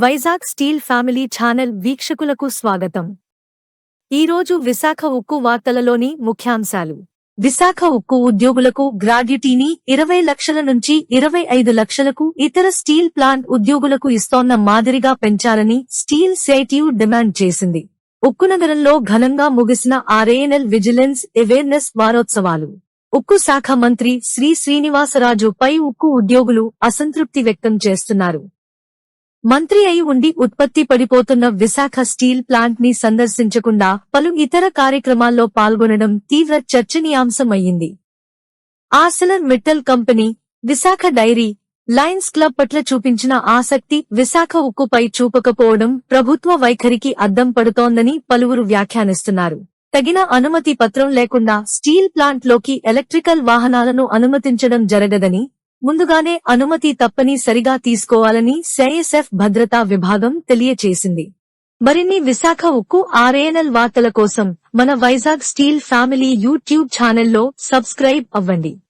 Vizag steel family channel వీక్షకులకు స్వాగతం. ఈరోజు విశాఖ ఉక్కు వార్తలలోని ముఖ్యాంశాలు. విశాఖ ఉక్కు ఉద్యోగులకు గ్రాడ్యుటీని ఇరవై లక్షల నుంచి ఇరవై ఐదు లక్షలకు ఇతర స్టీల్ ప్లాంట్ ఉద్యోగులకు ఇస్తోన్న మాదిరిగా పెంచాలని స్టీల్ సేటివ్ డిమాండ్ చేసింది. ఉక్కు నగరంలో ఘనంగా ముగిసిన ఆర్ఏఎన్ఎల్ విజిలెన్స్ అవేర్నెస్ వారోత్సవాలు. ఉక్కు శాఖ మంత్రి శ్రీ శ్రీనివాసరాజు పై ఉక్కు ఉద్యోగులు అసంతృప్తి వ్యక్తం చేస్తున్నారు. మంత్రి అయి ఉండి ఉత్పత్తి పడిపోతున్న విశాఖ స్టీల్ ప్లాంట్ని సందర్శించకుండా పలు ఇతర కార్యక్రమాల్లో పాల్గొనడం తీవ్ర చర్చనీయాంశమయ్యింది. Arcelor Mittal company Visakha dairy Lions Club పట్ల చూపించిన ఆసక్తి విశాఖ ఉక్కుపై చూపకపోవడం ప్రభుత్వ వైఖరికి అద్దం పడుతోందని పలువురు వ్యాఖ్యానిస్తున్నారు. తగిన అనుమతి పత్రం లేకుండా స్టీల్ ప్లాంట్లోకి ఎలక్ట్రికల్ వాహనాలను అనుమతించడం జరగదని ముందుగానే అనుమతి తప్పని సరిగా తీసుకోవాలని సిఐఎస్ఎఫ్ భద్రతా విభాగం తెలియచేసింది. మరిన్ని విశాఖ ఉక్కు ఆర్ఏఎన్ఎల్ వార్తల కోసం మన వైజాగ్ స్టీల్ ఫ్యామిలీ యూట్యూబ్ ఛానల్లో సబ్స్క్రైబ్ అవ్వండి.